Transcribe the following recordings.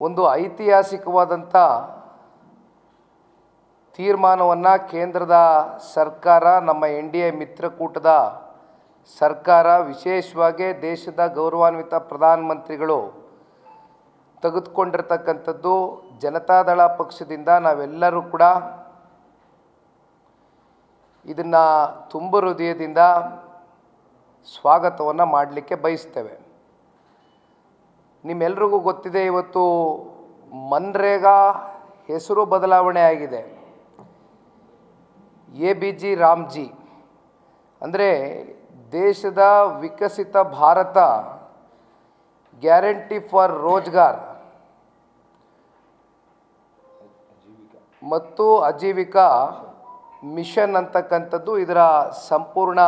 ಒಂದು ಐತಿಹಾಸಿಕವಾದಂಥ ತೀರ್ಮಾನವನ್ನು ಕೇಂದ್ರದ ಸರ್ಕಾರ, ನಮ್ಮ ಎನ್ ಡಿ ಎ ಮಿತ್ರಕೂಟದ ಸರ್ಕಾರ, ವಿಶೇಷವಾಗಿ ದೇಶದ ಗೌರವಾನ್ವಿತ ಪ್ರಧಾನಮಂತ್ರಿಗಳು ತೆಗೆದುಕೊಂಡಿರ್ತಕ್ಕಂಥದ್ದು ಜನತಾದಳ ಪಕ್ಷದಿಂದ ನಾವೆಲ್ಲರೂ ಕೂಡ ಇದನ್ನು ತುಂಬ ಹೃದಯದಿಂದ ಸ್ವಾಗತವನ್ನು ಮಾಡಲಿಕ್ಕೆ ಬಯಸ್ತೇವೆ. ನಿಮ್ಮೆಲ್ರಿಗೂ ಗೊತ್ತಿದೆ, ಇವತ್ತು ಮನ್ರೇಗಾ ಹೆಸರು ಬದಲಾವಣೆ ಆಗಿದೆ. A B G Ramji. ಅಂದರೆ ದೇಶದ ವಿಕಸಿತ ಭಾರತ ಗ್ಯಾರಂಟಿ ಫಾರ್ ರೋಜ್ಗಾರ್ ಮತ್ತು ಅಜೀವಿಕಾ ಮಿಷನ್ ಅಂತಕ್ಕಂಥದ್ದು ಇದರ ಸಂಪೂರ್ಣ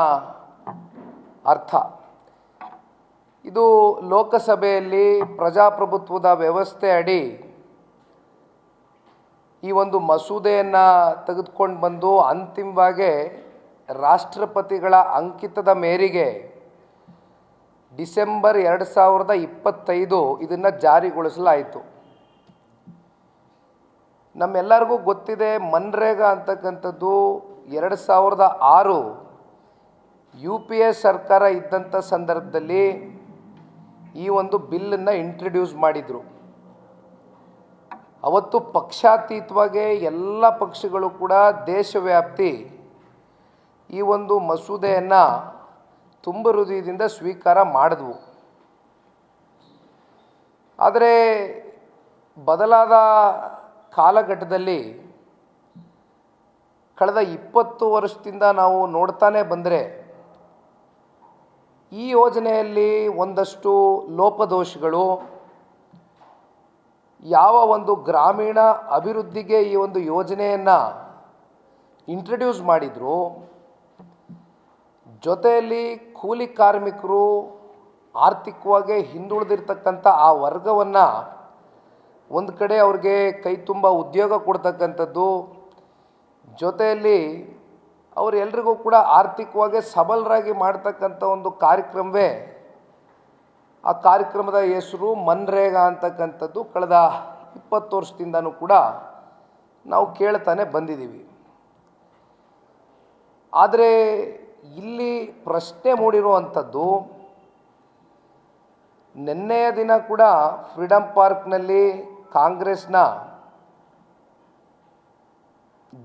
ಅರ್ಥ. ಇದು ಲೋಕಸಭೆಯಲ್ಲಿ ಪ್ರಜಾಪ್ರಭುತ್ವದ ವ್ಯವಸ್ಥೆ ಅಡಿ ಈ ಒಂದು ಮಸೂದೆಯನ್ನು ತೆಗೆದುಕೊಂಡು ಬಂದು ಅಂತಿಮವಾಗಿ ರಾಷ್ಟ್ರಪತಿಗಳ ಅಂಕಿತದ ಮೇರೆಗೆ ಡಿಸೆಂಬರ್ ಎರಡು ಸಾವಿರದ ಇಪ್ಪತ್ತೈದು ಇದನ್ನು ಜಾರಿಗೊಳಿಸಲಾಯಿತು. ನಮ್ಮೆಲ್ಲರಿಗೂ ಗೊತ್ತಿದೆ ಮನ್ರೇಗಾ ಅಂತಕ್ಕಂಥದ್ದು ಎರಡು ಸಾವಿರದ ಆರು ಯು ಪಿ ಎ ಸರ್ಕಾರ ಇದ್ದಂಥ ಸಂದರ್ಭದಲ್ಲಿ ಈ ಒಂದು ಬಿಲ್ಲನ್ನು ಇಂಟ್ರಡ್ಯೂಸ್ ಮಾಡಿದರು. ಅವತ್ತು ಪಕ್ಷಾತೀತವಾಗಿ ಎಲ್ಲ ಪಕ್ಷಗಳು ಕೂಡ ದೇಶವ್ಯಾಪ್ತಿ ಈ ಒಂದು ಮಸೂದೆಯನ್ನು ತುಂಬ ಹೃದಯದಿಂದ ಸ್ವೀಕಾರ ಮಾಡಿದ್ವು. ಆದರೆ ಬದಲಾದ ಕಾಲಘಟ್ಟದಲ್ಲಿ ಕಳೆದ ಇಪ್ಪತ್ತು ವರ್ಷದಿಂದ ನಾವು ನೋಡ್ತಾನೆ ಬಂದರೆ ಈ ಯೋಜನೆಯಲ್ಲಿ ಒಂದಷ್ಟು ಲೋಪದೋಷಗಳು. ಯಾವ ಒಂದು ಗ್ರಾಮೀಣ ಅಭಿವೃದ್ಧಿಗೆ ಈ ಒಂದು ಯೋಜನೆಯನ್ನು ಇಂಟ್ರಡ್ಯೂಸ್ ಮಾಡಿದರು. ಜೊತೆಯಲ್ಲಿ ಕೂಲಿ ಕಾರ್ಮಿಕರು ಆರ್ಥಿಕವಾಗಿ ಹಿಂದುಳಿದಿರ್ತಕ್ಕಂಥ ಆ ವರ್ಗವನ್ನು ಒಂದು ಕಡೆ ಅವ್ರಿಗೆ ಕೈ ತುಂಬ ಉದ್ಯೋಗ ಕೊಡ್ತಕ್ಕಂಥದ್ದು. ಜೊತೆಯಲ್ಲಿ ಅವರೆಲ್ರಿಗೂ ಕೂಡ ಆರ್ಥಿಕವಾಗಿ ಸಬಲರಾಗಿ ಮಾಡ್ತಕ್ಕಂಥ ಒಂದು ಕಾರ್ಯಕ್ರಮವೇ. ಆ ಕಾರ್ಯಕ್ರಮದ ಹೆಸರು ಮನ್ರೇಗಾ ಅಂತಕ್ಕಂಥದ್ದು. ಕಳೆದ ಇಪ್ಪತ್ತು ವರ್ಷದಿಂದನೂ ಕೂಡ ನಾವು ಕೇಳ್ತಾನೆ ಬಂದಿದ್ದೀವಿ. ಆದರೆ ಇಲ್ಲಿ ಪ್ರಶ್ನೆ ಮೂಡಿರುವಂಥದ್ದು, ನಿನ್ನೆಯ ದಿನ ಕೂಡ ಫ್ರೀಡಮ್ ಪಾರ್ಕ್ನಲ್ಲಿ ಕಾಂಗ್ರೆಸ್ನ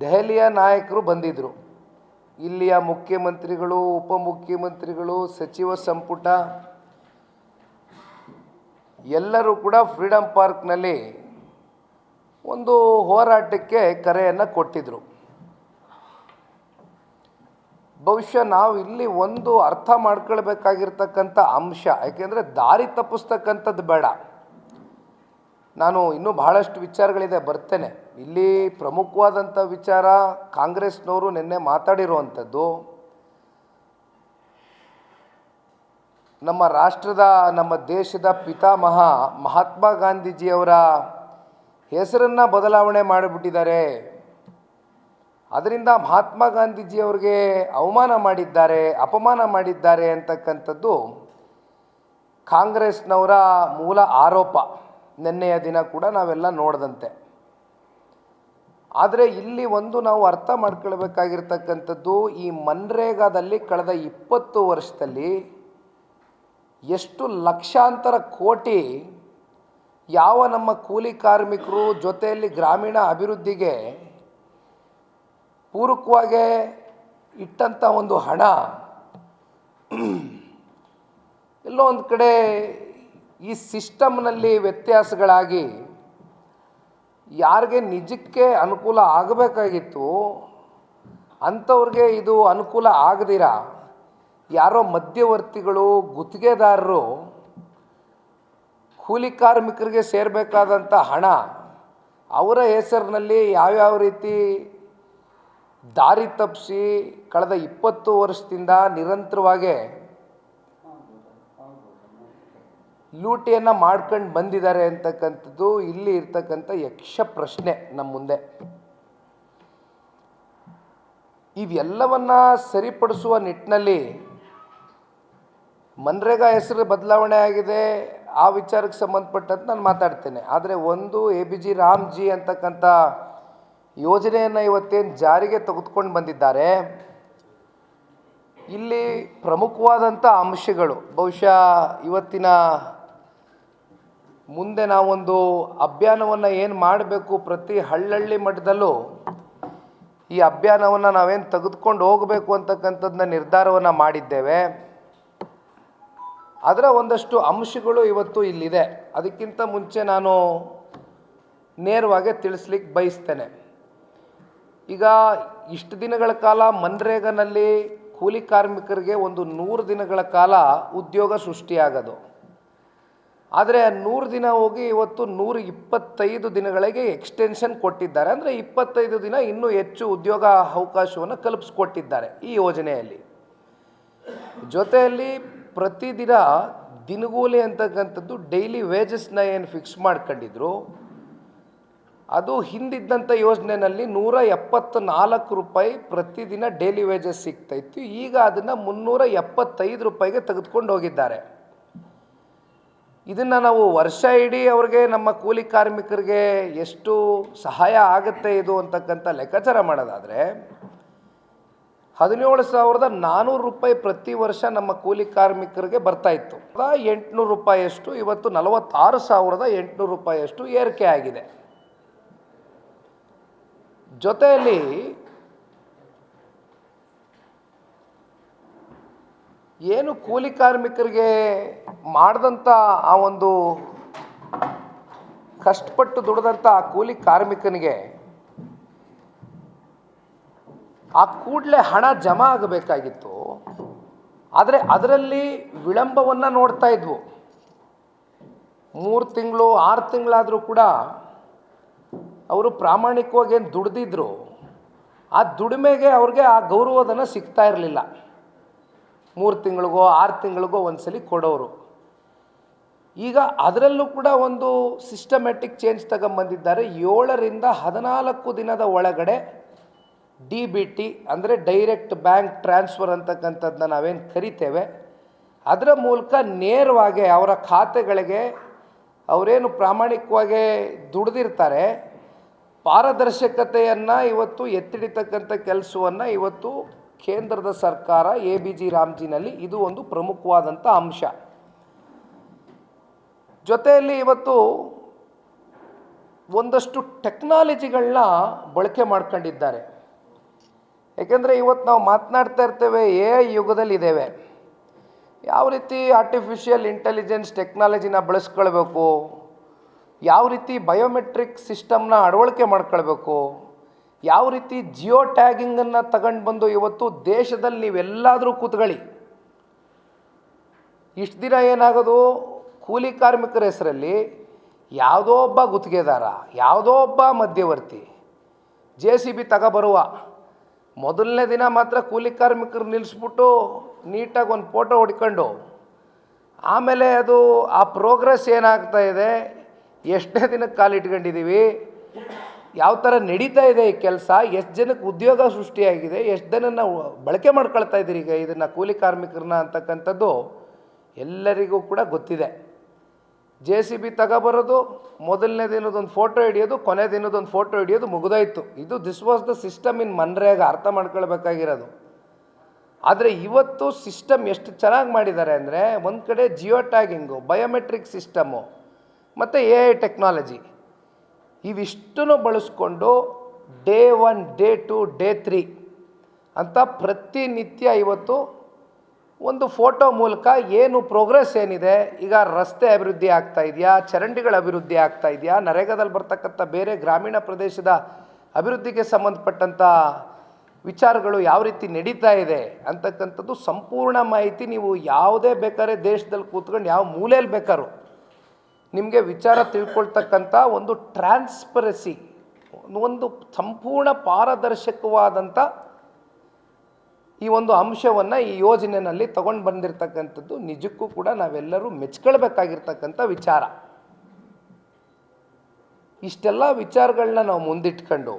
ದೆಹಲಿಯ ನಾಯಕರು ಬಂದಿದ್ದರು ಇಲ್ಲಿಯ ಮುಖ್ಯಮಂತ್ರಿಗಳು, ಉಪಮುಖ್ಯಮಂತ್ರಿಗಳು, ಸಚಿವ ಸಂಪುಟ, ಎಲ್ಲರೂ ಕೂಡ ಫ್ರೀಡಮ್ ಪಾರ್ಕ್ನಲ್ಲಿ ಒಂದು ಹೋರಾಟಕ್ಕೆ ಕರೆಯನ್ನು ಕೊಟ್ಟಿದ್ದರು ಬಹುಶಃ ನಾವು ಇಲ್ಲಿ ಒಂದು ಅರ್ಥ ಮಾಡ್ಕೊಳ್ಬೇಕಾಗಿರ್ತಕ್ಕಂಥ ಅಂಶ, ಯಾಕೆಂದರೆ ದಾರಿ ತಪ್ಪಿಸ್ತಕ್ಕಂಥದ್ದು ಬೇಡ. ನಾನು ಇನ್ನೂ ಬಹಳಷ್ಟು ವಿಚಾರಗಳಿದೆ, ಬರ್ತೇನೆ. ಇಲ್ಲಿ ಪ್ರಮುಖವಾದಂಥ ವಿಚಾರ ಕಾಂಗ್ರೆಸ್ನವರು ನಿನ್ನೆ ಮಾತಾಡಿರುವಂಥದ್ದು, ನಮ್ಮ ರಾಷ್ಟ್ರದ, ನಮ್ಮ ದೇಶದ ಪಿತಾಮಹ ಮಹಾತ್ಮ ಗಾಂಧೀಜಿಯವರ ಹೆಸರನ್ನು ಬದಲಾವಣೆ ಮಾಡಿಬಿಟ್ಟಿದ್ದಾರೆ. ಅದರಿಂದ ಮಹಾತ್ಮ ಗಾಂಧೀಜಿಯವ್ರಿಗೆ ಅವಮಾನ ಮಾಡಿದ್ದಾರೆ, ಅಪಮಾನ ಮಾಡಿದ್ದಾರೆ ಅಂತಕ್ಕಂಥದ್ದು ಕಾಂಗ್ರೆಸ್ನವರ ಮೂಲ ಆರೋಪ. ನಿನ್ನೆಯ ದಿನ ಕೂಡ ನಾವೆಲ್ಲ ನೋಡಿದಂತೆ. ಆದರೆ ಇಲ್ಲಿ ಒಂದು ನಾವು ಅರ್ಥ ಮಾಡ್ಕೊಳ್ಬೇಕಾಗಿರ್ತಕ್ಕಂಥದ್ದು, ಈ ಮನ್ರೇಗಾದಲ್ಲಿ ಕಳೆದ ಇಪ್ಪತ್ತು ವರ್ಷದಲ್ಲಿ ಎಷ್ಟು ಲಕ್ಷಾಂತರ ಕೋಟಿ ಯಾವ ನಮ್ಮ ಕೂಲಿ ಕಾರ್ಮಿಕರು ಜೊತೆಯಲ್ಲಿ ಗ್ರಾಮೀಣ ಅಭಿವೃದ್ಧಿಗೆ ಪೂರಕವಾಗಿ ಇಟ್ಟಂಥ ಒಂದು ಹಣ, ಎಲ್ಲೋ ಒಂದು ಕಡೆ ಈ ಸಿಸ್ಟಮ್ನಲ್ಲಿ ವ್ಯತ್ಯಾಸಗಳಾಗಿ ಯಾರಿಗೆ ನಿಜಕ್ಕೆ ಅನುಕೂಲ ಆಗಬೇಕಾಗಿತ್ತು, ಅಂಥವ್ರಿಗೆ ಇದು ಅನುಕೂಲ ಆಗದಿರ? ಯಾರೋ ಮಧ್ಯವರ್ತಿಗಳು, ಗುತ್ತಿಗೆದಾರರು, ಕೂಲಿ ಕಾರ್ಮಿಕರಿಗೆ ಸೇರಬೇಕಾದಂಥ ಹಣ ಅವರ ಹೆಸರಿನಲ್ಲಿ ಯಾವ್ಯಾವ ರೀತಿ ದಾರಿ ತಪ್ಪಿಸಿ ಕಳೆದ ಇಪ್ಪತ್ತು ವರ್ಷದಿಂದ ನಿರಂತರವಾಗಿ ಲೂಟಿಯನ್ನು ಮಾಡ್ಕೊಂಡು ಬಂದಿದ್ದಾರೆ ಅಂತಕ್ಕಂಥದ್ದು ಇಲ್ಲಿ ಇರ್ತಕ್ಕಂಥ ಯಕ್ಷ ಪ್ರಶ್ನೆ ನಮ್ಮ ಮುಂದೆ. ಇವೆಲ್ಲವನ್ನ ಸರಿಪಡಿಸುವ ನಿಟ್ಟಿನಲ್ಲಿ ಮನ್ರೇಗಾ ಹೆಸರು ಬದಲಾವಣೆ ಆಗಿದೆ, ಆ ವಿಚಾರಕ್ಕೆ ಸಂಬಂಧಪಟ್ಟಂತೆ ನಾನು ಮಾತಾಡ್ತೇನೆ. ಆದರೆ ಒಂದು ಎ ಬಿ ಜಿ ರಾಮ್ಜಿ ಅಂತಕ್ಕಂಥ ಯೋಜನೆಯನ್ನು ಇವತ್ತೇನು ಜಾರಿಗೆ ತೆಗೆದುಕೊಂಡು ಬಂದಿದ್ದಾರೆ, ಇಲ್ಲಿ ಪ್ರಮುಖವಾದಂಥ ಅಂಶಗಳು, ಬಹುಶಃ ಇವತ್ತಿನ ಮುಂದೆ ನಾವೊಂದು ಅಭಿಯಾನವನ್ನು ಏನು ಮಾಡಬೇಕು ಪ್ರತಿ ಹಳ್ಳಳ್ಳಿ ಮಟ್ಟದಲ್ಲೂ ಈ ಅಭಿಯಾನವನ್ನು ನಾವೇನು ತೆಗೆದುಕೊಂಡು ಹೋಗಬೇಕು ಅಂತಕ್ಕಂಥದ್ದನ್ನ ನಿರ್ಧಾರವನ್ನು ಮಾಡಿದ್ದೇವೆ. ಅದರ ಒಂದಷ್ಟು ಅಂಶಗಳು ಇವತ್ತು ಇಲ್ಲಿದೆ. ಅದಕ್ಕಿಂತ ಮುಂಚೆ ನಾನು ನೇರವಾಗಿ ತಿಳಿಸ್ಲಿಕ್ಕೆ ಬಯಸ್ತೇನೆ. ಈಗ ಇಷ್ಟು ದಿನಗಳ ಕಾಲ ಮನ್ರೇಗನಲ್ಲಿ ಕೂಲಿ ಕಾರ್ಮಿಕರಿಗೆ ಒಂದು ನೂರು ದಿನಗಳ ಕಾಲ ಉದ್ಯೋಗ ಸೃಷ್ಟಿಯಾಗೋದು. ಆದರೆ ನೂರು ದಿನ ಹೋಗಿ ಇವತ್ತು ನೂರ ಇಪ್ಪತ್ತೈದು ದಿನಗಳಿಗೆ ಎಕ್ಸ್ಟೆನ್ಷನ್ ಕೊಟ್ಟಿದ್ದಾರೆ. ಅಂದರೆ ಇಪ್ಪತ್ತೈದು ದಿನ ಇನ್ನೂ ಹೆಚ್ಚು ಉದ್ಯೋಗ ಅವಕಾಶವನ್ನು ಕಲ್ಪಿಸ್ಕೊಟ್ಟಿದ್ದಾರೆ ಈ ಯೋಜನೆಯಲ್ಲಿ. ಜೊತೆಯಲ್ಲಿ ಪ್ರತಿದಿನ ದಿನಗೂಲಿ ಅಂತಕ್ಕಂಥದ್ದು ಡೈಲಿ ವೇಜಸ್ನ ಏನು ಫಿಕ್ಸ್ ಮಾಡ್ಕೊಂಡಿದ್ರು? ಅದು ಹಿಂದಿದ್ದಂಥ ಯೋಜನೆಯಲ್ಲಿ ನೂರ ಎಪ್ಪತ್ತ ನಾಲ್ಕು ರೂಪಾಯಿ ಪ್ರತಿದಿನ ಡೈಲಿ ವೇಜಸ್ ಸಿಗ್ತಾ ಇತ್ತು. ಈಗ ಅದನ್ನು ಮುನ್ನೂರ ಎಪ್ಪತ್ತೈದು ರೂಪಾಯಿಗೆ ತೆಗೆದುಕೊಂಡು ಹೋಗಿದ್ದಾರೆ. ಇದನ್ನು ನಾವು ವರ್ಷ ಇಡೀ ಅವ್ರಿಗೆ ನಮ್ಮ ಕೂಲಿ ಕಾರ್ಮಿಕರಿಗೆ ಎಷ್ಟು ಸಹಾಯ ಆಗುತ್ತೆ ಇದು ಅಂತಕ್ಕಂಥ ಲೆಕ್ಕಾಚಾರ ಮಾಡೋದಾದರೆ, ಹದಿನೇಳು ಸಾವಿರದ ನಾನ್ನೂರು ರೂಪಾಯಿ ಪ್ರತಿ ವರ್ಷ ನಮ್ಮ ಕೂಲಿ ಕಾರ್ಮಿಕರಿಗೆ ಬರ್ತಾ ಇತ್ತು. ಎಂಟುನೂರು ರೂಪಾಯಿಯಷ್ಟು, ಇವತ್ತು ನಲವತ್ತಾರು ಸಾವಿರದ ಎಂಟುನೂರು ರೂಪಾಯಿಯಷ್ಟು ಏರಿಕೆ ಆಗಿದೆ. ಜೊತೆಯಲ್ಲಿ ಏನು ಕೂಲಿ ಕಾರ್ಮಿಕರಿಗೆ ಮಾಡಿದಂಥ ಆ ಒಂದು ಕಷ್ಟಪಟ್ಟು ದುಡಿದಂಥ ಆ ಕೂಲಿ ಕಾರ್ಮಿಕನಿಗೆ ಆ ಕೂಡಲೇ ಹಣ ಜಮಾ ಆಗಬೇಕಾಗಿತ್ತು. ಆದರೆ ಅದರಲ್ಲಿ ವಿಳಂಬವನ್ನು ನೋಡ್ತಾ ಇದ್ವು. ಮೂರು ತಿಂಗಳು, ಆರು ತಿಂಗಳಾದರೂ ಕೂಡ ಅವರು ಪ್ರಾಮಾಣಿಕವಾಗಿ ಏನು ದುಡ್ದಿದ್ರು, ಆ ದುಡಿಮೆಗೆ ಅವ್ರಿಗೆ ಆ ಗೌರವಧನ ಸಿಗ್ತಾ ಇರಲಿಲ್ಲ. ಮೂರು ತಿಂಗಳಿಗೋ, ಆರು ತಿಂಗಳಿಗೋ ಒಂದ್ಸಲಿ ಕೊಡೋರು. ಈಗ ಅದರಲ್ಲೂ ಕೂಡ ಒಂದು ಸಿಸ್ಟಮ್ಯಾಟಿಕ್ ಚೇಂಜ್ ತಗೊಂಬಂದಿದ್ದಾರೆ. ಏಳರಿಂದ ಹದಿನಾಲ್ಕು ದಿನದ ಒಳಗಡೆ ಡಿ ಬಿ ಟಿ ಅಂದರೆ ಡೈರೆಕ್ಟ್ ಬ್ಯಾಂಕ್ ಟ್ರಾನ್ಸ್ಫರ್ ಅಂತಕ್ಕಂಥದ್ದನ್ನ ನಾವೇನು ಕರಿತೇವೆ. ಅದರ ಮೂಲಕ ನೇರವಾಗಿ ಅವರ ಖಾತೆಗಳಿಗೆ ಅವರೇನು ಪ್ರಾಮಾಣಿಕವಾಗಿ ದುಡ್ದಿರ್ತಾರೆ. ಪಾರದರ್ಶಕತೆಯನ್ನು ಇವತ್ತು ಎತ್ತಿಡಿತಕ್ಕಂಥ ಕೆಲಸವನ್ನು ಇವತ್ತು ಕೇಂದ್ರದ ಸರ್ಕಾರ ಎ ಬಿ ಜಿ ರಾಮ್ಜಿನಲ್ಲಿ ಇದು ಒಂದು ಪ್ರಮುಖವಾದಂಥ ಅಂಶ. ಜೊತೆಯಲ್ಲಿ ಇವತ್ತು ಒಂದಷ್ಟು ಟೆಕ್ನಾಲಜಿಗಳನ್ನ ಬಳಕೆ ಮಾಡ್ಕೊಂಡಿದ್ದಾರೆ. ಏಕೆಂದರೆ ಇವತ್ತು ನಾವು ಮಾತನಾಡ್ತಾ ಇರ್ತೇವೆ, ಎ ಐ ಯುಗದಲ್ಲಿದ್ದೇವೆ. ಯಾವ ರೀತಿ ಆರ್ಟಿಫಿಷಿಯಲ್ ಇಂಟೆಲಿಜೆನ್ಸ್ ಟೆಕ್ನಾಲಜಿನ ಬಳಸ್ಕೊಳ್ಬೇಕು? ಯಾವ ರೀತಿ ಬಯೋಮೆಟ್ರಿಕ್ ಸಿಸ್ಟಮ್ನ ಅಳವಡಿಕೆ ಮಾಡ್ಕೊಳ್ಬೇಕು? ಯಾವ ರೀತಿ ಜಿಯೋ ಟ್ಯಾಗಿಂಗನ್ನು ತಗೊಂಡು ಬಂದು ಇವತ್ತು ದೇಶದಲ್ಲಿ ನೀವೆಲ್ಲಾದರೂ ಕೂತ್ಕೊಳ್ಳಿ. ಇಷ್ಟು ದಿನ ಏನಾಗೋದು? ಕೂಲಿ ಕಾರ್ಮಿಕರ ಹೆಸರಲ್ಲಿ ಯಾವುದೋ ಒಬ್ಬ ಗುತ್ತಿಗೆದಾರ, ಯಾವುದೋ ಒಬ್ಬ ಮಧ್ಯವರ್ತಿ, ಜೆ ಸಿ ಬಿ ತಗೊಬರುವ, ಮೊದಲನೇ ದಿನ ಮಾತ್ರ ಕೂಲಿ ಕಾರ್ಮಿಕರು ನಿಲ್ಲಿಸ್ಬಿಟ್ಟು ನೀಟಾಗಿ ಒಂದು ಫೋಟೋ ಹೊಡ್ಕೊಂಡು, ಆಮೇಲೆ ಅದು ಆ ಪ್ರೋಗ್ರೆಸ್ ಏನಾಗ್ತಾ ಇದೆ? ಎಷ್ಟನೇ ದಿನಕ್ಕೆ ಕಾಲಿಟ್ಕೊಂಡಿದ್ದೀವಿ? ಯಾವ ಥರ ನಡೀತಾ ಇದೆ ಈ ಕೆಲಸ, ಎಷ್ಟು ಜನಕ್ಕೆ ಉದ್ಯೋಗ ಸೃಷ್ಟಿಯಾಗಿದೆ, ಎಷ್ಟು ಜನನ ಬಳಕೆ ಮಾಡ್ಕೊಳ್ತಾ ಇದ್ದೀರಿ ಈಗ ಇದನ್ನು ಕೂಲಿ ಕಾರ್ಮಿಕರನ್ನ ಅಂತಕ್ಕಂಥದ್ದು ಎಲ್ಲರಿಗೂ ಕೂಡ ಗೊತ್ತಿದೆ. ಜೆ ಸಿ ಬಿ ತಗೋಬರೋದು, ಮೊದಲನೇ ದಿನದೊಂದು ಫೋಟೋ ಹಿಡಿಯೋದು, ಕೊನೆ ದಿನದೊಂದು ಫೋಟೋ ಹಿಡಿಯೋದು ಮುಗಿದಾಯಿತು. ಇದು this was the system in MNREGA, ಅರ್ಥ ಮಾಡ್ಕೊಳ್ಬೇಕಾಗಿರೋದು. ಆದರೆ ಇವತ್ತು ಸಿಸ್ಟಮ್ ಎಷ್ಟು ಚೆನ್ನಾಗಿ ಮಾಡಿದ್ದಾರೆ ಅಂದರೆ, ಒಂದು ಕಡೆ ಜಿಯೋ ಟ್ಯಾಗಿಂಗು ಬಯೋಮೆಟ್ರಿಕ್ ಸಿಸ್ಟಮು ಮತ್ತು ಎ ಐ ಟೆಕ್ನಾಲಜಿ ಇವಿಷ್ಟನ್ನು ಬಳಸ್ಕೊಂಡು day one, day two, day three ಅಂತ ಪ್ರತಿನಿತ್ಯ ಇವತ್ತು ಒಂದು ಫೋಟೋ ಮೂಲಕ ಏನು ಪ್ರೋಗ್ರೆಸ್ ಏನಿದೆ, ಈಗ ರಸ್ತೆ ಅಭಿವೃದ್ಧಿ ಆಗ್ತಾ ಇದೆಯಾ, ಚರಂಡಿಗಳ ಅಭಿವೃದ್ಧಿ ಆಗ್ತಾ ಇದೆಯಾ, ನರೇಗಾದಲ್ಲಿ ಬರ್ತಕ್ಕಂಥ ಬೇರೆ ಗ್ರಾಮೀಣ ಪ್ರದೇಶದ ಅಭಿವೃದ್ಧಿಗೆ ಸಂಬಂಧಪಟ್ಟಂಥ ವಿಚಾರಗಳು ಯಾವ ರೀತಿ ನಡೀತಾ ಇದೆ ಅಂತಕ್ಕಂಥದ್ದು ಸಂಪೂರ್ಣ ಮಾಹಿತಿ ನೀವು ಯಾವುದೇ ಬೇಕಾದ್ರೆ ದೇಶದಲ್ಲಿ ಕೂತ್ಕೊಂಡು ಯಾವ ಮೂಲೆಯಲ್ಲಿ ಬೇಕಾದ್ರು ನಿಮಗೆ ವಿಚಾರ ತಿಳ್ಕೊಳ್ತಕ್ಕಂಥ ಒಂದು ಟ್ರಾನ್ಸ್ಪರೆಸಿ ಒಂದು ಸಂಪೂರ್ಣ ಪಾರದರ್ಶಕವಾದಂಥ ಈ ಒಂದು ಅಂಶವನ್ನು ಈ ಯೋಜನೆಯಲ್ಲಿ ತಗೊಂಡು ಬಂದಿರತಕ್ಕಂಥದ್ದು ನಿಜಕ್ಕೂ ಕೂಡ ನಾವೆಲ್ಲರೂ ಮೆಚ್ಕೊಳ್ಬೇಕಾಗಿರ್ತಕ್ಕಂಥ ವಿಚಾರ. ಇಷ್ಟೆಲ್ಲ ವಿಚಾರಗಳನ್ನ ನಾವು ಮುಂದಿಟ್ಕೊಂಡು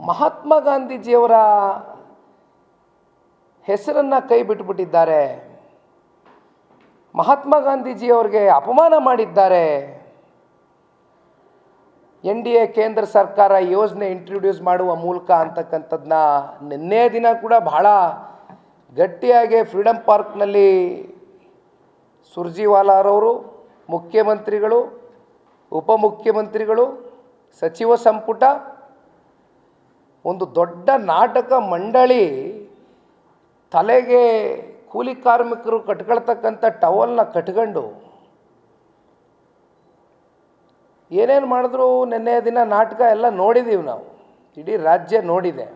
ಮಹಾತ್ಮ ಗಾಂಧೀಜಿಯವರ ಹೆಸರನ್ನು ಕೈ ಬಿಟ್ಬಿಟ್ಟಿದ್ದಾರೆ. ಮಹಾತ್ಮ ಗಾಂಧೀಜಿಯವ್ರಿಗೆ ಅಪಮಾನ ಮಾಡಿದ್ದಾರೆ. ಎನ್ ಡಿ ಎ ಕೇಂದ್ರ ಸರ್ಕಾರ ಯೋಜನೆ ಇಂಟ್ರೊಡ್ಯೂಸ್ ಮಾಡುವ ಮೂಲಕ ಅಂತಕ್ಕಂಥದ್ದನ್ನ ನಿನ್ನೆ ದಿನ ಕೂಡ ಬಹಳ ಗಟ್ಟಿಯಾಗಿ ಫ್ರೀಡಮ್ ಪಾರ್ಕ್ನಲ್ಲಿ ಸುರ್ಜಿವಾಲಾರವರು, ಮುಖ್ಯಮಂತ್ರಿಗಳು, ಉಪಮುಖ್ಯಮಂತ್ರಿಗಳು, ಸಚಿವ ಸಂಪುಟ, ಒಂದು ದೊಡ್ಡ ನಾಟಕ ಮಂಡಳಿ ತಲೆಗೆ ಕೂಲಿ ಕಾರ್ಮಿಕರು ಕಟ್ಕೊಳ್ತಕ್ಕಂಥ ಟವಲ್ನ ಕಟ್ಕೊಂಡು ಏನೇನು ಮಾಡಿದ್ರು ನಿನ್ನೆ ದಿನ ನಾಟಕ ಎಲ್ಲ ನೋಡಿದ್ದೀವಿ ನಾವು. ಇಡೀ ರಾಜ್ಯ ನೋಡಿದೆ.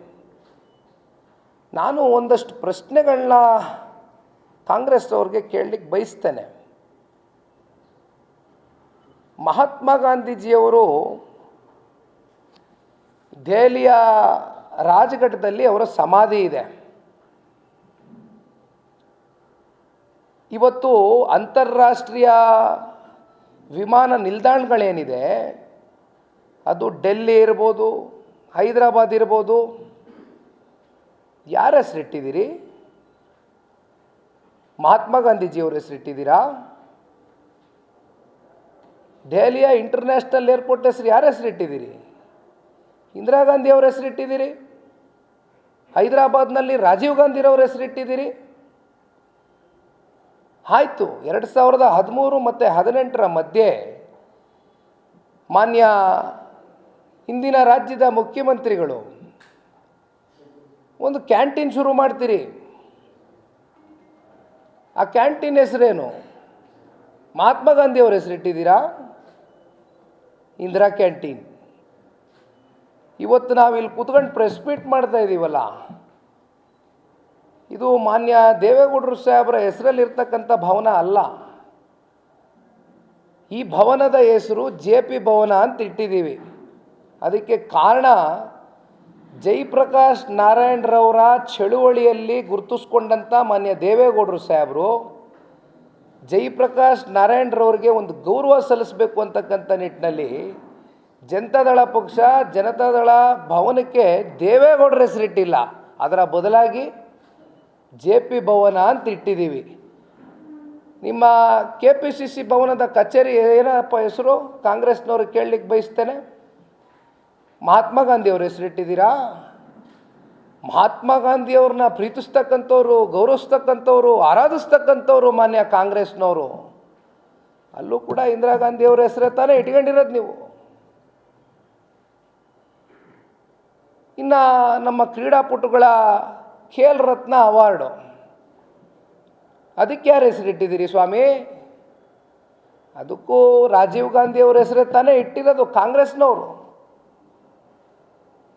ನಾನು ಒಂದಷ್ಟು ಪ್ರಶ್ನೆಗಳನ್ನ ಕಾಂಗ್ರೆಸ್ ಅವ್ರಿಗೆ ಕೇಳಲಿಕ್ಕೆ ಬಯಸ್ತೇನೆ. ಮಹಾತ್ಮ ಗಾಂಧೀಜಿಯವರು ದೆಹಲಿಯ ರಾಜಘಟ್ಟದಲ್ಲಿ ಅವರ ಸಮಾಧಿ ಇದೆ. ಇವತ್ತು ಅಂತಾರಾಷ್ಟ್ರೀಯ ವಿಮಾನ ನಿಲ್ದಾಣಗಳೇನಿದೆ, ಅದು ಡೆಲ್ಲಿ ಇರ್ಬೋದು, ಹೈದರಾಬಾದ್ ಇರ್ಬೋದು, ಯಾರ ಹೆಸರಿಟ್ಟಿದ್ದೀರಿ ಮಹಾತ್ಮ ಗಾಂಧೀಜಿಯವ್ರ ಹೆಸರಿಟ್ಟಿದ್ದೀರಾ ದೆಹಲಿಯ ಇಂಟರ್ನ್ಯಾಷನಲ್ ಏರ್ಪೋರ್ಟ್ ಹೆಸರು ಯಾರ ಹೆಸರಿಟ್ಟಿದ್ದೀರಿ ಇಂದಿರಾ ಗಾಂಧಿ ಅವ್ರ ಹೆಸರಿಟ್ಟಿದ್ದೀರಿ ಹೈದರಾಬಾದ್ನಲ್ಲಿ ರಾಜೀವ್ ಗಾಂಧಿರವ್ರ ಹೆಸರಿಟ್ಟಿದ್ದೀರಿ ಆಯಿತು, ಎರಡು ಸಾವಿರದ ಹದಿಮೂರು ಮತ್ತು ಹದಿನೆಂಟರ ಮಧ್ಯೆ ಮಾನ್ಯ ಹಿಂದಿನ ರಾಜ್ಯದ ಮುಖ್ಯಮಂತ್ರಿಗಳು ಒಂದು ಕ್ಯಾಂಟೀನ್ ಶುರು ಮಾಡ್ತೀರಿ. ಆ ಕ್ಯಾಂಟೀನ್ ಹೆಸರೇನು? ಮಹಾತ್ಮ ಗಾಂಧಿಯವ್ರ ಹೆಸರಿಟ್ಟಿದ್ದೀರಾ? ಇಂದಿರಾ ಕ್ಯಾಂಟೀನ್. ಇವತ್ತು ನಾವು ಇಲ್ಲಿ ಕೂತ್ಕೊಂಡು ಪ್ರೆಸ್ ಮೀಟ್ ಮಾಡ್ತಾ ಇದ್ದೀವಲ್ಲ ಇದು ಮಾನ್ಯ ದೇವೇಗೌಡರು ಸಾಹೇಬರ ಹೆಸರಲ್ಲಿ ಇರ್ತಕ್ಕಂಥ ಭವನ ಅಲ್ಲ. ಈ ಭವನದ ಹೆಸರು ಜೆ ಪಿ ಭವನ ಅಂತ ಇಟ್ಟಿದ್ದೀವಿ. ಅದಕ್ಕೆ ಕಾರಣ ಜೈಪ್ರಕಾಶ್ ನಾರಾಯಣರವರ ಚಳುವಳಿಯಲ್ಲಿ ಗುರುತಿಸ್ಕೊಂಡಂಥ ಮಾನ್ಯ ದೇವೇಗೌಡರು ಸಾಹೇಬರು ಜಯಪ್ರಕಾಶ್ ನಾರಾಯಣರವ್ರಿಗೆ ಒಂದು ಗೌರವ ಸಲ್ಲಿಸಬೇಕು ಅಂತಕ್ಕಂಥ ನಿಟ್ಟಿನಲ್ಲಿ ಜನತಾದಳ ಪಕ್ಷ, ಜನತಾದಳ ಭವನಕ್ಕೆ ದೇವೇಗೌಡರ ಹೆಸರಿಟ್ಟಿಲ್ಲ. ಅದರ ಬದಲಾಗಿ ಜೆ ಪಿ ಭವನ ಅಂತ ಇಟ್ಟಿದ್ದೀವಿ. ನಿಮ್ಮ ಕೆ ಪಿ ಸಿ ಸಿ ಭವನದ ಕಚೇರಿ ಏನಪ್ಪ ಹೆಸರು? ಕಾಂಗ್ರೆಸ್ನವರು ಕೇಳಲಿಕ್ಕೆ ಬಯಸ್ತೇನೆ. ಮಹಾತ್ಮ ಗಾಂಧಿ ಅವ್ರ ಹೆಸರಿಟ್ಟಿದ್ದೀರಾ ಮಹಾತ್ಮ ಗಾಂಧಿಯವ್ರನ್ನ ಪ್ರೀತಿಸ್ತಕ್ಕಂಥವ್ರು, ಗೌರವಿಸ್ತಕ್ಕಂಥವ್ರು, ಆರಾಧಿಸ್ತಕ್ಕಂಥವ್ರು ಮಾನ್ಯ ಕಾಂಗ್ರೆಸ್ನವರು. ಅಲ್ಲೂ ಕೂಡ ಇಂದಿರಾ ಗಾಂಧಿಯವ್ರ ಹೆಸರೇ ತಾನೇ ಇಟ್ಕೊಂಡಿರೋದು ನೀವು. ಇನ್ನು ನಮ್ಮ ಕ್ರೀಡಾಪಟುಗಳ ಖೇಲ್ ರತ್ನ ಅವಾರ್ಡು. ಅದಕ್ಕೆ ಯಾರು ಹೆಸರಿಟ್ಟಿದ್ದೀರಿ ಸ್ವಾಮಿ? ಅದಕ್ಕೂ ರಾಜೀವ್ ಗಾಂಧಿ ಅವ್ರ ಹೆಸರೇ ತಾನೇ ಇಟ್ಟಿರೋದು ಕಾಂಗ್ರೆಸ್ನವರು.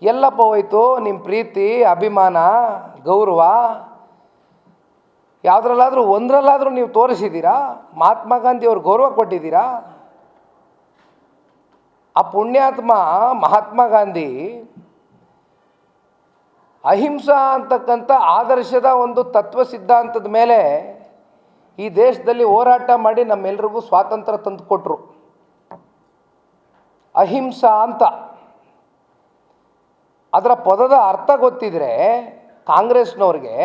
ಎಲ್ಲಪ್ಪ ಹೋಯ್ತು ನಿಮ್ಮ ಪ್ರೀತಿ, ಅಭಿಮಾನ, ಗೌರವ? ಯಾವುದ್ರಲ್ಲಾದರೂ ಒಂದರಲ್ಲಾದರೂ ನೀವು ತೋರಿಸಿದ್ದೀರಾ? ಮಹಾತ್ಮ ಗಾಂಧಿ ಅವ್ರಿಗೆ ಗೌರವ ಕೊಟ್ಟಿದ್ದೀರಾ? ಆ ಪುಣ್ಯಾತ್ಮ ಮಹಾತ್ಮ ಗಾಂಧಿ ಅಹಿಂಸಾ ಅಂತಕ್ಕಂಥ ಆದರ್ಶದ ಒಂದು ತತ್ವ ಸಿದ್ಧಾಂತದ ಮೇಲೆ ಈ ದೇಶದಲ್ಲಿ ಹೋರಾಟ ಮಾಡಿ ನಮ್ಮೆಲ್ರಿಗೂ ಸ್ವಾತಂತ್ರ್ಯ ತಂದುಕೊಟ್ರು ಅಹಿಂಸಾ ಅಂತ. ಅದರ ಪದದ ಅರ್ಥ ಗೊತ್ತಿದ್ರೆ ಕಾಂಗ್ರೆಸ್ನವ್ರಿಗೆ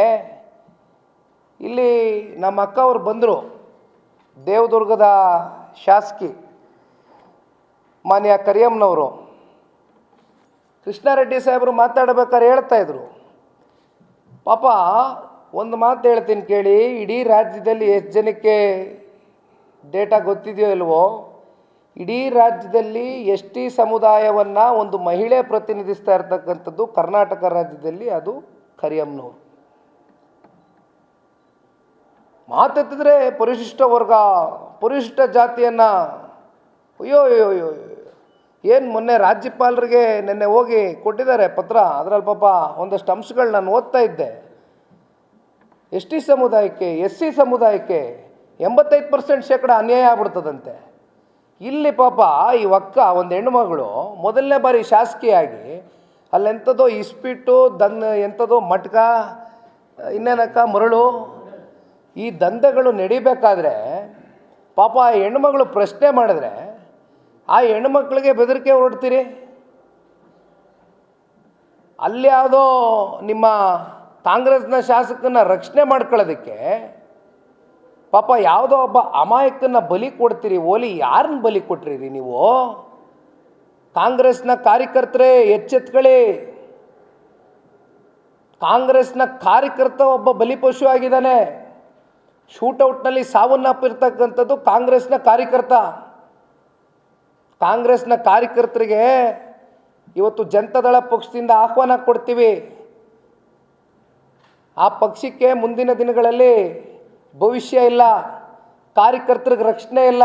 ಇಲ್ಲಿ ನಮ್ಮ ಅಕ್ಕ ಅವ್ರು ಬಂದರು, ದೇವದುರ್ಗದ ಶಾಸಕಿ ಮಾನ್ಯ ಕರಿಯಮ್ಮನವರು. ಕೃಷ್ಣಾರೆಡ್ಡಿ ಸಾಹೇಬರು ಮಾತಾಡಬೇಕಾದ್ರೆ ಹೇಳ್ತಾ ಇದ್ರು. ಪಾಪ ಒಂದು ಮಾತು ಹೇಳ್ತೀನಿ ಕೇಳಿ, ಇಡೀ ರಾಜ್ಯದಲ್ಲಿ ಎಷ್ಟು ಜನಕ್ಕೆ ಡೇಟಾ ಗೊತ್ತಿದೆಯೋ ಇಲ್ವೋ, ಇಡೀ ರಾಜ್ಯದಲ್ಲಿ ಎಸ್ ಟಿ ಸಮುದಾಯವನ್ನು ಒಂದು ಮಹಿಳೆ ಪ್ರತಿನಿಧಿಸ್ತಾ ಇರ್ತಕ್ಕಂಥದ್ದು ಕರ್ನಾಟಕ ರಾಜ್ಯದಲ್ಲಿ ಅದು ಕರಿಯಮ್ಮನವರು. ಮಾತೆತ್ತಿದ್ರೆ ಪರಿಶಿಷ್ಟ ವರ್ಗ, ಪರಿಶಿಷ್ಟ ಜಾತಿಯನ್ನು ಅಯ್ಯೋ ಅಯ್ಯೋ ಅಯ್ಯೋ ಏನು ಮೊನ್ನೆ ರಾಜ್ಯಪಾಲರಿಗೆ ನಿನ್ನೆ ಹೋಗಿ ಕೊಟ್ಟಿದ್ದಾರೆ ಪತ್ರ? ಅದರಲ್ಲಿ ಪಾಪ ಒಂದಷ್ಟು ಅಂಶಗಳು ನಾನು ಓದ್ತಾ ಇದ್ದೆ. ಎಸ್ ಟಿ ಸಮುದಾಯಕ್ಕೆ ಎಸ್ ಸಿ ಸಮುದಾಯಕ್ಕೆ ಎಂಬತ್ತೈದು ಪರ್ಸೆಂಟ್ ಶೇಕಡ ಅನ್ಯಾಯ ಆಗ್ಬಿಡ್ತದಂತೆ. ಇಲ್ಲಿ ಪಾಪ ಈ ಒಕ್ಕ ಒಂದು ಹೆಣ್ಮಗಳು ಮೊದಲನೇ ಬಾರಿ ಶಾಸಕಿಯಾಗಿ ಅಲ್ಲೆಂಥದೋ ಇಸ್ಪಿಟ್ಟು ದನ್ ಎಂಥದೋ ಮಟ್ಕ, ಇನ್ನೇನಕ್ಕ ಮರಳು, ಈ ದಂಧೆಗಳು ನಡಿಬೇಕಾದ್ರೆ ಪಾಪ ಹೆಣ್ಮಗಳು ಪ್ರಶ್ನೆ ಮಾಡಿದ್ರೆ ಆ ಹೆಣ್ಮಕ್ಳಿಗೆ ಬೆದರಿಕೆ ಹೊರಡ್ತೀರಿ? ಅಲ್ಲಿ ಯಾವುದೋ ನಿಮ್ಮ ಕಾಂಗ್ರೆಸ್ನ ಶಾಸಕನ ರಕ್ಷಣೆ ಮಾಡ್ಕೊಳ್ಳೋದಕ್ಕೆ ಪಾಪ ಯಾವುದೋ ಒಬ್ಬ ಅಮಾಯಕನ ಬಲಿ ಕೊಡ್ತೀರಿ, ಓಲಿ ಯಾರನ್ನ ಬಲಿ ಕೊಟ್ಟಿರಿ ನೀವು? ಕಾಂಗ್ರೆಸ್ನ ಕಾರ್ಯಕರ್ತರೇ, ಎಚ್ಚೆತ್ಕೊಳ್ಳಿ. ಕಾಂಗ್ರೆಸ್ನ ಕಾರ್ಯಕರ್ತ ಒಬ್ಬ ಬಲಿಪಶು ಆಗಿದ್ದಾನೆ. ಶೂಟೌಟ್ನಲ್ಲಿ ಸಾವನ್ನಪ್ಪಿರ್ತಕ್ಕಂಥದ್ದು ಕಾಂಗ್ರೆಸ್ನ ಕಾರ್ಯಕರ್ತ. ಕಾಂಗ್ರೆಸ್ನ ಕಾರ್ಯಕರ್ತರಿಗೆ ಇವತ್ತು ಜನತಾದಳ ಪಕ್ಷದಿಂದ ಆಹ್ವಾನ ಕೊಡ್ತೀವಿ. ಆ ಪಕ್ಷಕ್ಕೆ ಮುಂದಿನ ದಿನಗಳಲ್ಲಿ ಭವಿಷ್ಯ ಇಲ್ಲ, ಕಾರ್ಯಕರ್ತರಿಗೆ ರಕ್ಷಣೆ ಇಲ್ಲ.